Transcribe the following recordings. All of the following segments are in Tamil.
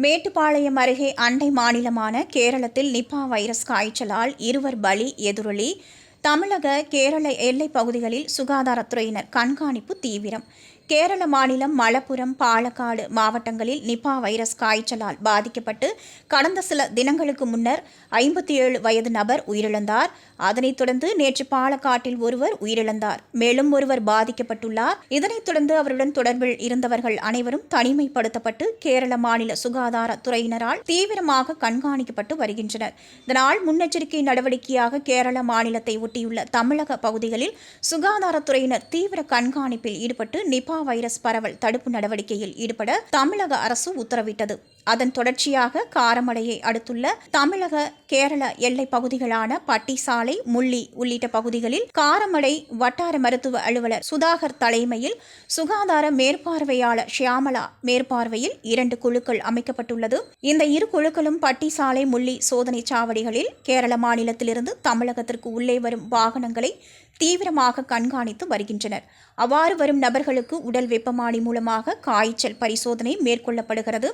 மேட்டுப்பாளையம் அருகே அண்டை மாநிலமான கேரளத்தில் நிப்பா வைரஸ் காய்ச்சலால் இருவர் பலி எதிரொலி. தமிழக கேரள எல்லைப் பகுதிகளில் சுகாதாரத்துறையினர் கண்காணிப்பு தீவிரம். கேரள மாநிலம் மலப்புரம் பாலக்காடு மாவட்டங்களில் நிபா வைரஸ் காய்ச்சலால் பாதிக்கப்பட்டு கடந்த சில தினங்களுக்கு முன்னர் ஐம்பத்தி ஏழு வயது நபர் உயிரிழந்தார். அதனைத் தொடர்ந்து நேற்று பாலக்காட்டில் ஒருவர் உயிரிழந்தார். மேலும் ஒருவர் பாதிக்கப்பட்டுள்ளார். இதனைத் தொடர்ந்து அவருடன் தொடர்பில் இருந்தவர்கள் அனைவரும் தனிமைப்படுத்தப்பட்டு கேரள மாநில சுகாதாரத்துறையினரால் தீவிரமாக கண்காணிக்கப்பட்டு வருகின்றனர். இதனால் முன்னெச்சரிக்கை நடவடிக்கையாக கேரள மாநிலத்தை ஒட்டியுள்ள தமிழக பகுதிகளில் சுகாதாரத்துறையினர் தீவிர கண்காணிப்பில் ஈடுபட்டு நிபா நிபா வைரஸ் பரவல் தடுப்பு நடவடிக்கையில் ஈடுபட தமிழக அரசு உத்தரவிட்டது. அதன் தொடர்ச்சியாக காரமடையை அடுத்துள்ள தமிழக கேரள எல்லை பகுதிகளான பட்டிசாலை முள்ளி உள்ளிட்ட பகுதிகளில் காரமடை வட்டார மருத்துவ அலுவலர் சுதாகர் தலைமையில் சுகாதார மேற்பார்வையாளர் ஷியாமலா மேற்பார்வையில் இரண்டு குழுக்கள் அமைக்கப்பட்டுள்ளது. இந்த இரு குழுக்களும் பட்டிசாலை முள்ளி சோதனை சாவடிகளில் கேரள மாநிலத்திலிருந்து தமிழகத்திற்கு உள்ளே வரும் வாகனங்களை தீவிரமாக கண்காணித்து வருகின்றனர். அவ்வாறு வரும் நபர்களுக்கு உடல் வெப்பமானி மூலமாக காய்ச்சல் பரிசோதனை மேற்கொள்ளப்படுகிறது.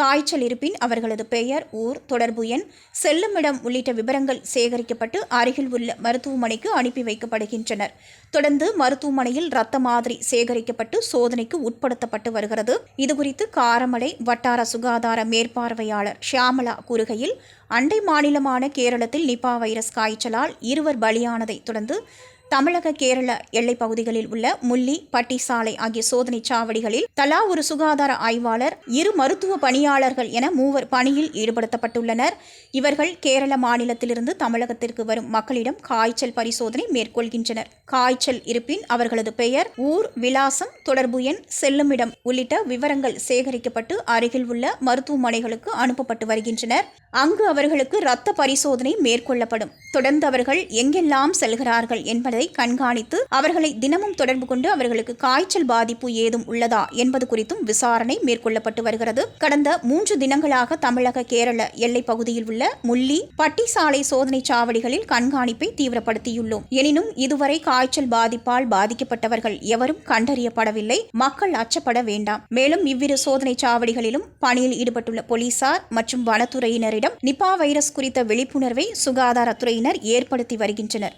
காய்ச்சல் இருப்பின் அவர்களது பெயர் ஊர் தொடர்பு எண் செல்லுமிடம் உள்ளிட்ட விவரங்கள் சேகரிக்கப்பட்டு அருகில் உள்ள மருத்துவமனைக்கு அனுப்பி வைக்கப்படுகின்றனர். தொடர்ந்து மருத்துவமனையில் இரத்த மாதிரி சேகரிக்கப்பட்டு சோதனைக்கு உட்படுத்தப்பட்டு வருகிறது. இதுகுறித்து காரமடை வட்டார சுகாதார மேற்பார்வையாளர் ஷியாமலா கூறுகையில் அண்டை மாநிலமான கேரளத்தில் நிபா வைரஸ் காய்ச்சலால் இருவர் பலியானதை தொடர்ந்து தமிழக கேரள எல்லைப் பகுதிகளில் உள்ள முள்ளி பட்டிசாலை ஆகிய சோதனை சாவடிகளில் தலா ஒரு சுகாதார ஆய்வாளர் இரு மருத்துவ பணியாளர்கள் என மூவர் பணியில் ஈடுபடுத்தப்பட்டுள்ளனர். இவர்கள் கேரள மாநிலத்திலிருந்து தமிழகத்திற்கு வரும் மக்களிடம் காய்ச்சல் பரிசோதனை மேற்கொள்கின்றனர். காய்ச்சல் இருப்பின் அவர்களது பெயர் ஊர் விலாசம் தொடர்பு எண் செல்லுமிடம் உள்ளிட்ட விவரங்கள் சேகரிக்கப்பட்டு அருகில் உள்ள மருத்துவமனைகளுக்கு அனுப்பப்பட்டு வருகின்றனர். அங்கு அவர்களுக்கு இரத்த பரிசோதனை மேற்கொள்ளப்படும். தொடர்ந்து அவர்கள் எங்கெல்லாம் செல்கிறார்கள் என்பதை கண்காணித்து அவர்களை தினமும் தொடர்பு கொண்டு அவர்களுக்கு காய்ச்சல் பாதிப்பு ஏதும் உள்ளதா என்பது குறித்தும் விசாரணை மேற்கொள்ளப்பட்டு வருகிறது. கடந்த மூன்று தினங்களாக தமிழக கேரள எல்லைப் பகுதியில் உள்ள முள்ளி பட்டிசாலை சோதனை சாவடிகளில் கண்காணிப்பை தீவிரப்படுத்தியுள்ளோம். எனினும் இதுவரை காய்ச்சல் பாதிப்பால் பாதிக்கப்பட்டவர்கள் எவரும் கண்டறியப்படவில்லை. மக்கள் அச்சப்பட வேண்டாம். மேலும் இவ்விரு சோதனை சாவடிகளிலும் பணியில் ஈடுபட்டுள்ள போலீசார் மற்றும் வனத்துறையினரிடம் நிபா வைரஸ் குறித்த விழிப்புணர்வை சுகாதாரத்துறையினர் ஏற்படுத்தி வருகின்றனர்.